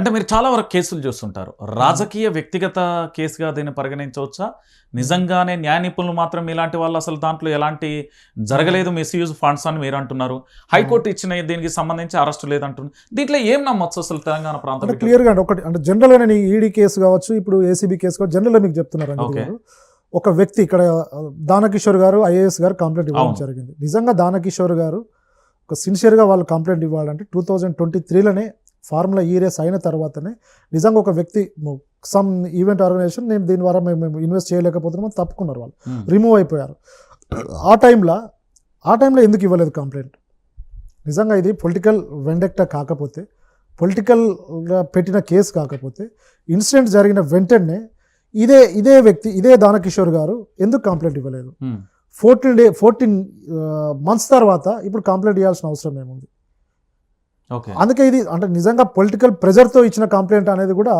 అంటే మీరు చాలా వరకు కేసులు చూస్తుంటారు. రాజకీయ వ్యక్తిగత కేసుగా దీన్ని పరిగణించవచ్చా? నిజంగానే న్యాయ నిపుణులు మాత్రం ఇలాంటి వాళ్ళు అసలు దాంట్లో ఎలాంటి జరగలేదు మిస్యూజ్ ఫండ్స్ అని మీరు అంటున్నారు. హైకోర్టు ఇచ్చిన దీనికి సంబంధించి అరెస్ట్ లేదంటున్నారు. దీంట్లో ఏం నమ్మొచ్చు అసలు తెలంగాణ ప్రాంతం క్లియర్గా అంటే ఒకటి అంటే జనరల్గా నేను ఈడీ కేసు కావచ్చు ఇప్పుడు ఏసీబీ కేసు కావచ్చు జనరల్గా మీకు చెప్తున్నారు ఒక వ్యక్తి ఇక్కడ దానకిషోర్ గారు ఐఏఎస్ గారు కంప్లైంట్ ఇవ్వడం. జరిగింది. నిజంగా దానకిషోర్ గారు ఒక సిన్సియర్గా వాళ్ళు కంప్లైంట్ ఇవ్వాలంటే టూ థౌజండ్ ట్వంటీ త్రీలోనే ఫార్ములా ఈ రేస్ అయిన తర్వాతనే నిజంగా ఒక వ్యక్తి సమ్ ఈవెంట్ ఆర్గనైజేషన్ నేను దీని ద్వారా మేము మేము ఇన్వెస్ట్ చేయలేకపోతున్నామని తప్పుకున్నారు వాళ్ళు. రిమూవ్ అయిపోయారు. ఆ టైంలో ఆ టైంలో ఎందుకు ఇవ్వలేదు కంప్లైంట్ నిజంగా ఇది పొలిటికల్ వెండెక్టా కాకపోతే పొలిటికల్గా పెట్టిన కేసు కాకపోతే ఇన్సిడెంట్ జరిగిన వెంటనే ఇదే ఇదే వ్యక్తి ఇదే దానకిషోర్ గారు ఎందుకు కంప్లైంట్ ఇవ్వలేదు? ఫోర్టీన్ డే ఫోర్టీన్ మంత్స్ తర్వాత ఇప్పుడు కంప్లైంట్ ఇవ్వాల్సిన అవసరం ఏముంది? అందుకే ఇది అంటే నిజంగా పొలిటికల్ ప్రెజర్తో ఇచ్చిన కంప్లైంట్ అనేది కూడా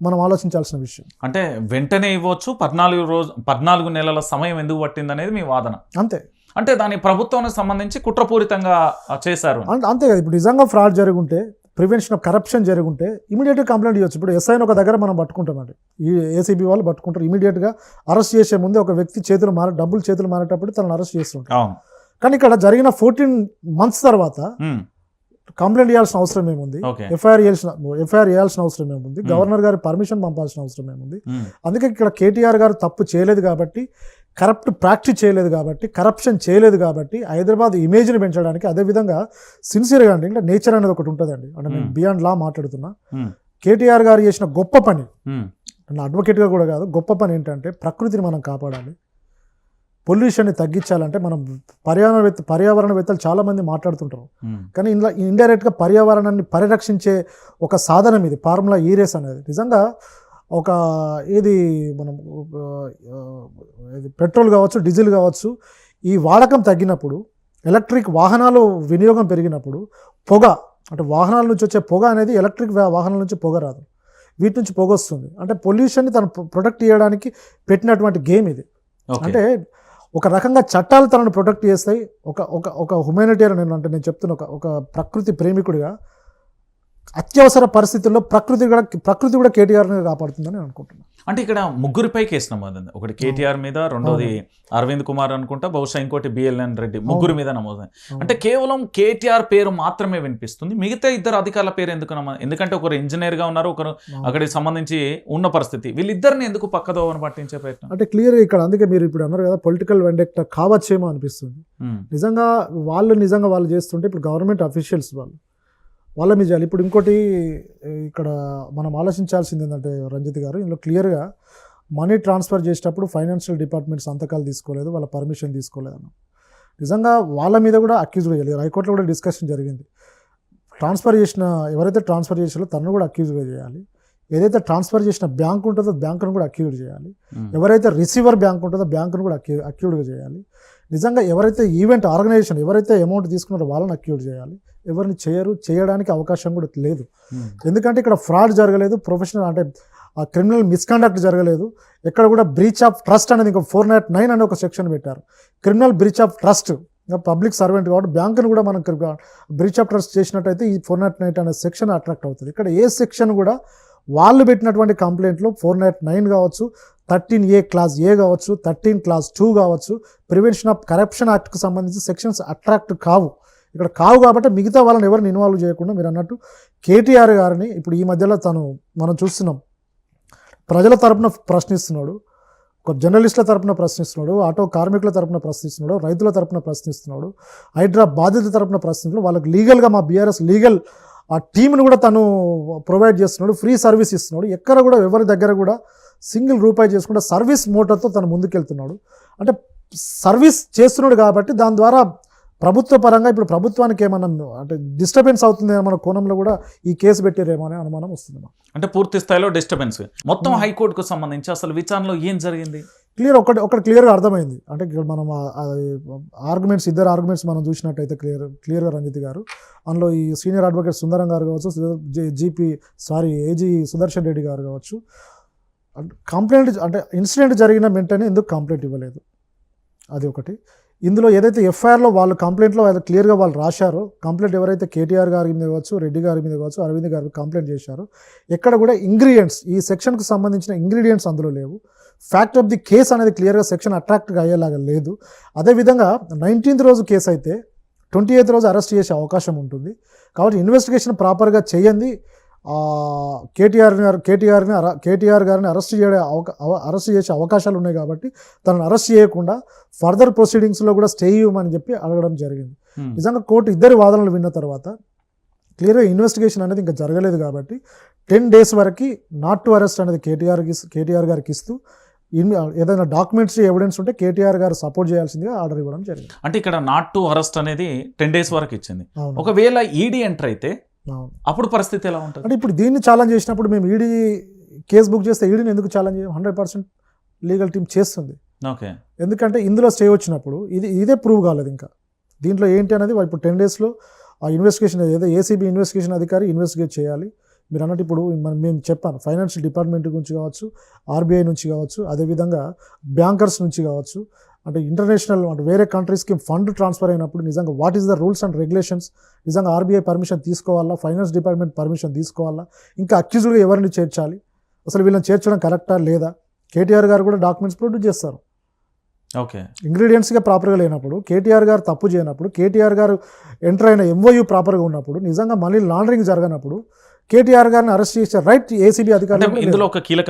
మనం ఆలోచించాల్సిన విషయం. అంటే వెంటనే ఇవ్వచ్చు పద్నాలుగు రోజు పద్నాలుగు నెలల సమయం ఎందుకు పట్టింది అనేది మీ వాదన. అంతే. అంటే దాని ప్రభుత్వానికి సంబంధించి కుట్రపూరితంగా చేశారు. అంతే కదా ఇప్పుడు నిజంగా ఫ్రాడ్ జరుగుంటే ప్రివెన్షన్ ఆఫ్ కరప్షన్ జరుగుంటే ఇమీడియట్గా కంప్లైంట్ చేయొచ్చు ఇప్పుడు ఎస్ఐని ఒక దగ్గర మనం పట్టుకుంటామండి ఈ ఏసీబీ వాళ్ళు పట్టుకుంటారు ఇమీడియట్గా అరెస్ట్ చేసే ముందే ఒక వ్యక్తి చేతులు మార డబ్బులు చేతులు మారేటప్పుడు తనను అరెస్ట్ చేస్తుంటారు. కానీ ఇక్కడ జరిగిన ఫోర్టీన్ మంత్స్ తర్వాత కంప్లైంట్ చేయాల్సిన అవసరం ఏముంది? ఎఫ్ఐఆర్ చేయాల్సిన ఎఫ్ఐఆర్ చేయాల్సిన అవసరం ఏముంది? Hmm. గవర్నర్ గారి పర్మిషన్ పంపాల్సిన అవసరం ఏముంది? ఉమ్, అందుకే ఇక్కడ కేటీఆర్ గారు తప్పు చేయలేదు కాబట్టి కరప్ట్ ప్రాక్టీస్ చేయలేదు కాబట్టి కరప్షన్ చేయలేదు కాబట్టి హైదరాబాద్ ఇమేజ్ని పెంచడానికి అదేవిధంగా సిన్సియర్గా అండి ఇంకా నేచర్ అనేది ఒకటి ఉంటుందండి. అంటే నేను Hmm. బియాండ్ లా మాట్లాడుతున్నా. కేటీఆర్ గారు చేసిన గొప్ప పని అడ్వకేట్గా కూడా కాదు గొప్ప పని ఏంటంటే ప్రకృతిని మనం కాపాడాలి. పొల్యూషన్ని తగ్గించాలంటే మనం పర్యావరణవేత్త పర్యావరణవేత్తలు చాలామంది మాట్లాడుతుంటారు. కానీ ఇందులో ఇండైరెక్ట్గా పర్యావరణాన్ని పరిరక్షించే ఒక సాధనం ఇది ఫార్ములా ఈ రేస్ అనేది. నిజంగా ఒక ఏది మనం ఇది పెట్రోల్ కావచ్చు డీజిల్ కావచ్చు ఈ వాడకం తగ్గినప్పుడు ఎలక్ట్రిక్ వాహనాలు వినియోగం పెరిగినప్పుడు పొగ అంటే వాహనాల నుంచి వచ్చే పొగ అనేది ఎలక్ట్రిక్ వాహనాల నుంచి పొగ రాదు. వీటి నుంచి పొగ వస్తుంది. అంటే పొల్యూషన్ని తను ప్రొటెక్ట్ చేయడానికి పెట్టినటువంటి గేమ్ ఇది. అంటే ఒక రకంగా చట్టాలు తనను ప్రొటెక్ట్ చేస్తాయి. ఒక ఒక ఒక హ్యుమానిటేరియన్ నేను అంటే నేను చెప్తున్న ఒక ఒక ప్రకృతి ప్రేమికుడిగా అత్యవసర పరిస్థితుల్లో ప్రకృతి కూడా ప్రకృతి కూడా కేటీఆర్ని కాపాడుతుందని నేను అనుకుంటున్నాను. అంటే ఇక్కడ ముగ్గురిపై కేసు నమోదైంది. ఒకటి కేటీఆర్ మీద రెండోది అరవింద్ కుమార్ అనుకుంటా బహుశా ఇంకోటి బిఎల్ఎన్ రెడ్డి ముగ్గురు మీద నమోదైంది. అంటే కేవలం కేటీఆర్ పేరు మాత్రమే వినిపిస్తుంది. మిగతా ఇద్దరు అధికారుల పేరు ఎందుకు నమోదు ఎందుకంటే ఒకరు ఇంజనీర్గా ఉన్నారు ఒకరు అక్కడికి సంబంధించి ఉన్న పరిస్థితి. వీళ్ళిద్దరిని ఎందుకు పక్కదోవని పట్టించే ప్రయత్నం? అంటే క్లియర్ ఇక్కడ అందుకే మీరు ఇప్పుడు అన్నారు కదా పొలిటికల్ వెండెక్ట కావచ్చేమో అనిపిస్తుంది. నిజంగా వాళ్ళు నిజంగా వాళ్ళు చేస్తుంటే ఇప్పుడు గవర్నమెంట్ అఫీషియల్స్ వాళ్ళు వాళ్ళ మీద చేయాలి. ఇప్పుడు ఇంకోటి ఇక్కడ మనం ఆలోచించాల్సింది ఏంటంటే రంజిత్ గారు ఇందులో క్లియర్గా మనీ ట్రాన్స్ఫర్ చేసేటప్పుడు ఫైనాన్షియల్ డిపార్ట్మెంట్ సంతకాలు తీసుకోలేదు వాళ్ళ పర్మిషన్ తీసుకోలేదు నిజంగా వాళ్ళ మీద కూడా అక్యూజ్ చేయాలి. హైకోర్టులో కూడా డిస్కషన్ జరిగింది. ట్రాన్స్ఫర్ చేసిన ఎవరైతే ట్రాన్స్ఫర్ చేసారో తనను కూడా అక్యూజ్గా చేయాలి. ఏదైతే ట్రాన్స్ఫర్ చేసిన బ్యాంక్ ఉంటుందో బ్యాంకును కూడా అక్యూజ్ చేయాలి. ఎవరైతే రిసీవర్ బ్యాంక్ ఉంటుందో బ్యాంకును కూడా అక్యూ అక్యూడ్గా చేయాలి. నిజంగా ఎవరైతే ఈవెంట్ ఆర్గనైజేషన్ ఎవరైతే అమౌంట్ తీసుకున్నారో వాళ్ళని అక్యూడ్ చేయాలి. ఎవరిని చేయరు చేయడానికి అవకాశం కూడా లేదు. ఉమ్, ఎందుకంటే ఇక్కడ ఫ్రాడ్ జరగలేదు ప్రొఫెషనల్ అంటే ఆ క్రిమినల్ మిస్కండక్ట్ జరగలేదు. ఎక్కడ కూడా బ్రీచ్ ఆఫ్ ట్రస్ట్ అనేది ఇంకా ఫోర్ నాట్ నైన్ అనే ఒక సెక్షన్ పెట్టారు. Criminal breach of trust public servant కాబట్టి బ్యాంకును కూడా మనం బ్రీచ్ ఆఫ్ ట్రస్ట్ చేసినట్టయితే ఈ ఫోర్ నాట్ నైన్ అనే సెక్షన్ అట్రాక్ట్ అవుతుంది. ఇక్కడ ఏ సెక్షన్ కూడా వాళ్ళు పెట్టినటువంటి కంప్లైంట్లో ఫోర్ నాట్ నైన్ కావచ్చు థర్టీన్ ఏ క్లాస్ ఏ కావచ్చు థర్టీన్ క్లాస్ టూ కావచ్చు ప్రివెన్షన్ ఆఫ్ కరప్షన్ యాక్ట్కి సంబంధించి సెక్షన్స్ అట్రాక్ట్ కావు. ఇక్కడ కావు కాబట్టి మిగతా వాళ్ళని ఎవరిని ఇన్వాల్వ్ చేయకుండా మీరు అన్నట్టు కేటీఆర్ గారిని ఇప్పుడు ఈ మధ్యలో తను మనం చూస్తున్నాం. ప్రజల తరపున ప్రశ్నిస్తున్నాడు ఒక జర్నలిస్టుల తరపున ప్రశ్నిస్తున్నాడు ఆటో కార్మికుల తరపున ప్రశ్నిస్తున్నాడు రైతుల తరపున ప్రశ్నిస్తున్నాడు హైడ్రా బాధితుల తరపున ప్రశ్నిస్తున్నాడు వాళ్ళకి లీగల్గా మా బీఆర్ఎస్ లీగల్ ఆ టీంను కూడా తను ప్రొవైడ్ చేస్తున్నాడు ఫ్రీ సర్వీస్ ఇస్తున్నాడు ఎక్కడ కూడా ఎవరి దగ్గర కూడా సింగిల్ రూపాయి చేసుకుంటే సర్వీస్ మోటార్తో తను ముందుకెళ్తున్నాడు అంటే సర్వీస్ చేస్తున్నాడు కాబట్టి దాని ద్వారా ప్రభుత్వ పరంగా ఇప్పుడు ప్రభుత్వానికి ఏమన్నా అంటే డిస్టర్బెన్స్ అవుతుంది మన కోణంలో కూడా ఈ కేసు పెట్టారేమో అనే అనుమానం వస్తుంది. అంటే పూర్తి స్థాయిలో డిస్టర్బెన్స్ మొత్తం. హైకోర్టుకు సంబంధించి అసలు విచారణలో ఏం జరిగింది క్లియర్ ఒకటి ఒకటి క్లియర్గా అర్థమైంది. అంటే ఇక్కడ మనం ఆర్గ్యుమెంట్స్ ఇద్దరు ఆర్గ్యుమెంట్స్ మనం చూసినట్టయితే క్లియర్ క్లియర్గా రంజిత్ గారు. అందులో ఈ సీనియర్ అడ్వకేట్ సుందరం గారు కావచ్చు GP sorry AG Sudarshan Reddy గారు కావచ్చు. కంప్లైంట్ అంటే ఇన్సిడెంట్ జరిగిన వెంటనే ఎందుకు కంప్లైంట్ ఇవ్వలేదు? అది ఒకటి. ఇందులో ఏదైతే ఎఫ్ఐఆర్లో వాళ్ళు కంప్లైంట్లో వాళ్ళు క్లియర్గా వాళ్ళు రాశారో కంప్లైంట్ ఎవరైతే కేటీఆర్ గారి మీద కావచ్చు రెడ్డి గారి మీద కావచ్చు అరవింద్ గారి కంప్లైంట్ చేశారో ఎక్కడ కూడా ఇంగ్రీడియంట్స్ ఈ సెక్షన్కి సంబంధించిన ఇంగ్రీడియంట్స్ అందులో లేవు. ఫ్యాక్ట్ ఆఫ్ ది కేస్ అనేది క్లియర్గా సెక్షన్ అట్రాక్ట్గా అయ్యేలాగా లేదు. అదేవిధంగా నైన్టీన్త్ రోజు కేసు అయితే ట్వంటీ ఎయిత్ రోజు అరెస్ట్ చేసే అవకాశం ఉంటుంది. కాబట్టి ఇన్వెస్టిగేషన్ ప్రాపర్గా చేయండి. కేటీఆర్ గారు కేటీఆర్ని అర- కేటీఆర్ గారిని అరెస్ట్ చేయడం అవకా అవ- అరెస్ట్ చేసే అవకాశాలు ఉన్నాయి కాబట్టి తనను అరెస్ట్ చేయకుండా ఫర్దర్ ప్రొసీడింగ్స్లో కూడా స్టే ఇవ్వమని చెప్పి అడగడం జరిగింది. Hmm. నిజంగా కోర్టు ఇద్దరి వాదనలు విన్న తర్వాత క్లియర్గా ఇన్వెస్టిగేషన్ అనేది ఇంకా జరగలేదు కాబట్టి టెన్ డేస్ వరకు నాట్ టు అరెస్ట్ అనేది కేటీఆర్కి కేటీఆర్ గారికి ఇస్తూ ఏదైనా డాక్యుమెంట్స్ ఎవిడెన్స్ ఉంటే కేటీఆర్ గారు సపోర్ట్ చేయాల్సిందిగా ఆర్డర్ ఇవ్వడం జరిగింది. అంటే ఇక్కడ నాట్ టు అరెస్ట్ అనేది టెన్ డేస్ వరకు ఇచ్చింది. ఒకవేళ ఈడీ ఎంటర్ అయితే అప్పుడు పరిస్థితి ఎలా ఉంటుంది? అంటే ఇప్పుడు దీన్ని ఛాలెంజ్ చేసినప్పుడు మేము ఈడీ కేసు బుక్ చేస్తే ఈడీని ఎందుకు ఛాలెంజ్ చేయం? హండ్రెడ్ పర్సెంట్ లీగల్ టీం చేస్తుంది. ఓకే. ఎందుకంటే ఇందులో స్టే వచ్చినప్పుడు ఇది ఇదే ప్రూవ్ కాలేదు ఇంకా. దీంట్లో ఏంటి అనేది ఇప్పుడు టెన్ డేస్లో ఆ ఇన్వెస్టిగేషన్ ఏదో ఏసీబీ ఇన్వెస్టిగేషన్ అధికారి ఇన్వెస్టిగేట్ చేయాలి. మీరు అన్నట్టు ఇప్పుడు మనం మేము చెప్పాను ఫైనాన్షియల్ డిపార్ట్మెంట్ నుంచి కావచ్చు ఆర్బీఐ నుంచి కావచ్చు అదేవిధంగా బ్యాంకర్స్ నుంచి కావచ్చు అంటే ఇంటర్నేషనల్ అంటే వేరే కంట్రీస్కి ఫండ్ ట్రాన్స్ఫర్ అయినప్పుడు నిజంగా what is the rules and regulations నిజంగా ఆర్బీఐ పర్మిషన్ తీసుకోవాలా? ఫైనాన్స్ డిపార్ట్మెంట్ పర్మిషన్ తీసుకోవాలా? ఇంకా అక్యూజ్డ్గా ఎవరిని చేర్చాలి? అసలు వీళ్ళని చేర్చడం కరెక్టా లేదా? కేటీఆర్ గారు కూడా డాక్యుమెంట్స్ ప్రొడ్యూస్ చేస్తారు. ఓకే. ఇంగ్రీడియంట్స్గా ప్రాపర్గా లేనప్పుడు కేటీఆర్ గారు తప్పు చేయనప్పుడు కేటీఆర్ గారు ఎంటర్ అయిన ఎంఓయూ ప్రాపర్గా ఉన్నప్పుడు నిజంగా మళ్ళీ లాండరింగ్ జరగనప్పుడు కేటీఆర్ గారిని అరెస్ట్ చేసే రైట్ ఏసీబీ అధికారులు ఇందులో ఒక కీలక